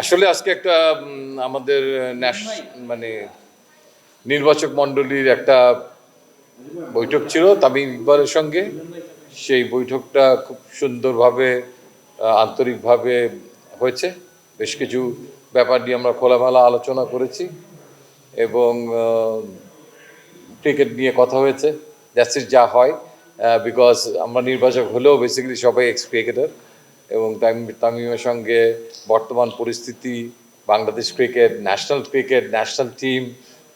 আসলে আজকে একটা আমাদের মানে নির্বাচক মণ্ডলীর একটা বৈঠক ছিল, তামিম ইকবালের সঙ্গে। সেই বৈঠকটা খুব সুন্দরভাবে আন্তরিকভাবে হয়েছে। বেশ কিছু ব্যাপার নিয়ে আমরা খোলামেলা আলোচনা করেছি এবং ক্রিকেট নিয়ে কথা হয়েছে। দ্যাটস যা হয় বিকজ আমরা নির্বাচক হলেও বেসিক্যালি সবাই এক্স ক্রিকেটার এবং তামিম তামিমের সঙ্গে বর্তমান পরিস্থিতি Bangladesh cricket national cricket national team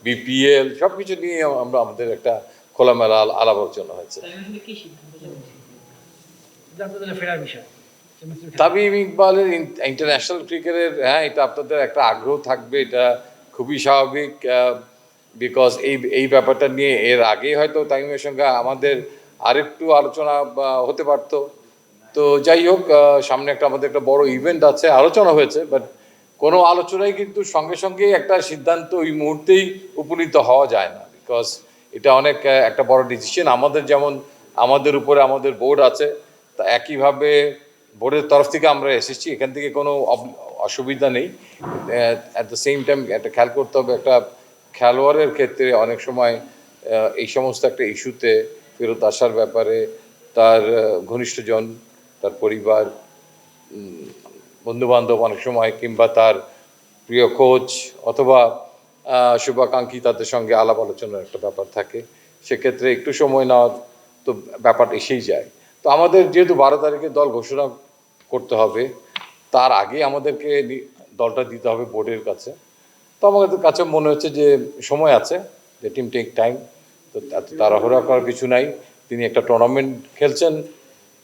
BPL সব কিছু নিয়ে আমরা আমাদের একটা খোলামেলা আলাপ আলোচনা হয়েছে। তামিম ইকবালের ইন্টারন্যাশনাল ক্রিকেটের হ্যাঁ এটা আপনাদের একটা আগ্রহ থাকবে এটা খুবই স্বাভাবিক বিকজ এই এই ব্যাপারটা নিয়ে এর আগেই হয়তো তামিমের সঙ্গে আমাদের আরেকটু আলোচনা হতে পারতো। তো যাই হোক সামনে একটা আমাদের একটা বড় ইভেন্ট আছে, আলোচনা হয়েছে বাট কোনো আলোচনায় কিন্তু সঙ্গে সঙ্গে একটা সিদ্ধান্ত ওই মুহূর্তেই উপনীত হওয়া যায় না বিকজ এটা অনেক একটা বড় ডিসিশন আমাদের যেমন, আমাদের উপরে আমাদের বোর্ড আছে, তা একইভাবে বোর্ডের তরফ থেকে আমরা এসেছি, এখান থেকে কোনো অসুবিধা নেই। অ্যাট দ্য সেম টাইম একটা খেয়াল করতে হবে, একটা খেলোয়াড়ের ক্ষেত্রে অনেক সময় এই সমস্ত একটা ইস্যুতে ফেরত আসার ব্যাপারে তার ঘনিষ্ঠজন তার পরিবার বন্ধু বান্ধব অনেক সময় কিংবা তার প্রিয় কোচ অথবা শুভাকাঙ্ক্ষী তাদের সঙ্গে আলাপ আলোচনার একটা ব্যাপার থাকে। সেক্ষেত্রে একটু সময় নেওয়ার তো ব্যাপার এসেই যায়। তো আমাদের যেহেতু বারো তারিখে দল ঘোষণা করতে হবে, তার আগে আমাদেরকে দলটা দিতে হবে বোর্ডের কাছে। তো আমাদের কাছে মনে হচ্ছে যে সময় আছে, যে টিম টেক টাইম তো তাড়াহুড়া করার কিছু নাই। তিনি একটা টুর্নামেন্ট খেলছেন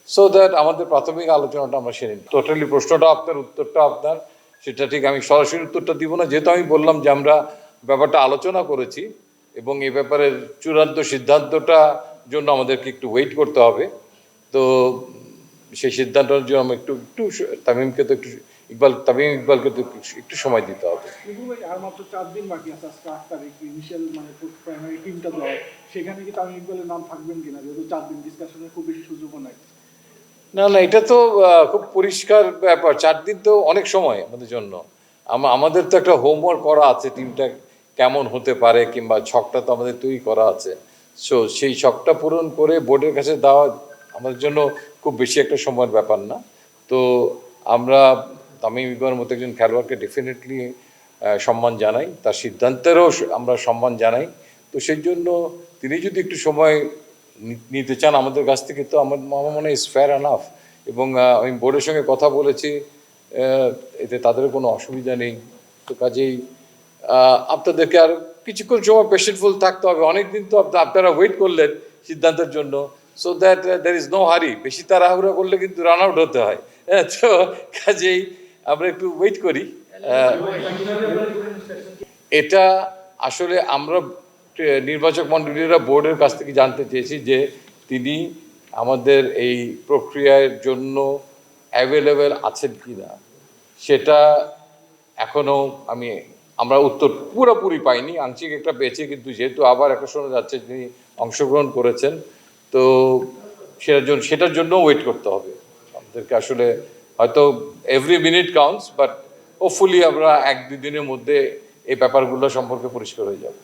সো দ্যাট আমাদের প্রাথমিক আলোচনাটা আমরা সেরে নিই। টোটালি প্রশ্নটা আপনার, উত্তরটা আপনার, সেটা ঠিক আমি সরাসরি উত্তরটা দিব না। যেহেতু আমি বললাম যে আমরা ব্যাপারটা আলোচনা করেছি এবং এ ব্যাপারে চূড়ান্ত সিদ্ধান্তটা জন্য আমাদেরকে একটু ওয়েট করতে হবে। তো সেই সিদ্ধান্তের জন্য আমি একটু একটু তামিমকে তো একটু ইকবাল, তামিম ইকবালকে তো একটু- সময় দিতে হবে। মানে সেখানে কি তামিম ইকবালের নাম থাকবেন কিনা? যেহেতু চার দিন ডিসকাশনের খুব বেশি সুযোগও নাই। না না, এটা তো খুব পরিষ্কার ব্যাপার। চার দিন তো অনেক সময় আমাদের জন্য। আমাদের তো একটা হোমওয়ার্ক করা আছে টিমটা কেমন হতে পারে, কিংবা ছকটা তো আমাদের তৈরি করা আছে। সো সেই ছকটা পূরণ করে বোর্ডের কাছে দেওয়া আমাদের জন্য খুব বেশি একটা সময়ের ব্যাপার না। তো, আমরা তামিম ইকবালের মতো একজন খেলোয়াড়কে ডেফিনেটলি সম্মান জানাই। তার সিদ্ধান্তেরও আমরা সম্মান জানাই। তো সেই জন্য তিনি যদি একটু সময় নিতে চান আমাদের কাছ থেকে তো আমার আমার মনে হয় ইস ফেয়ার আনাফ এবং আমি বোর্ডের সঙ্গে কথা বলেছি এতে তাদের কোনো অসুবিধা নেই। তো কাজেই আপনাদেরকে আর কিছুক্ষণ সময় পেশেন্টফুল থাকতে হবে। অনেক দিন তো আপনারা ওয়েট করলেন সিদ্ধান্তের জন্য। So that there is no hurry বেশি তাড়াহুড়া করলে কিন্তু রান আউট হতে হয়। হ্যাঁ তো কাজেই আমরা একটু ওয়েট করি। এটা আসলে আমরা নির্বাচক মণ্ডলীরা বোর্ডের কাছ থেকে জানতে চেয়েছি যে তিনি আমাদের এই প্রক্রিয়ার জন্য অ্যাভেলেবেল আছেন কি না সেটা এখনও আমি, আমরা উত্তর পুরোপুরি পাইনি। আংশিক একটা পেয়েছি, কিন্তু যেহেতু আবার একটা শোনা যাচ্ছে তিনি অংশগ্রহণ করেছেন, তো সেটার জন্য সেটার জন্য ওয়েট করতে হবে। আমাদেরকে আসলে হয়তো every minute counts but hopefully আমরা এক দুই দিনের মধ্যে এই ব্যাপারগুলো সম্পর্কে পরিষ্কার হয়ে যাব।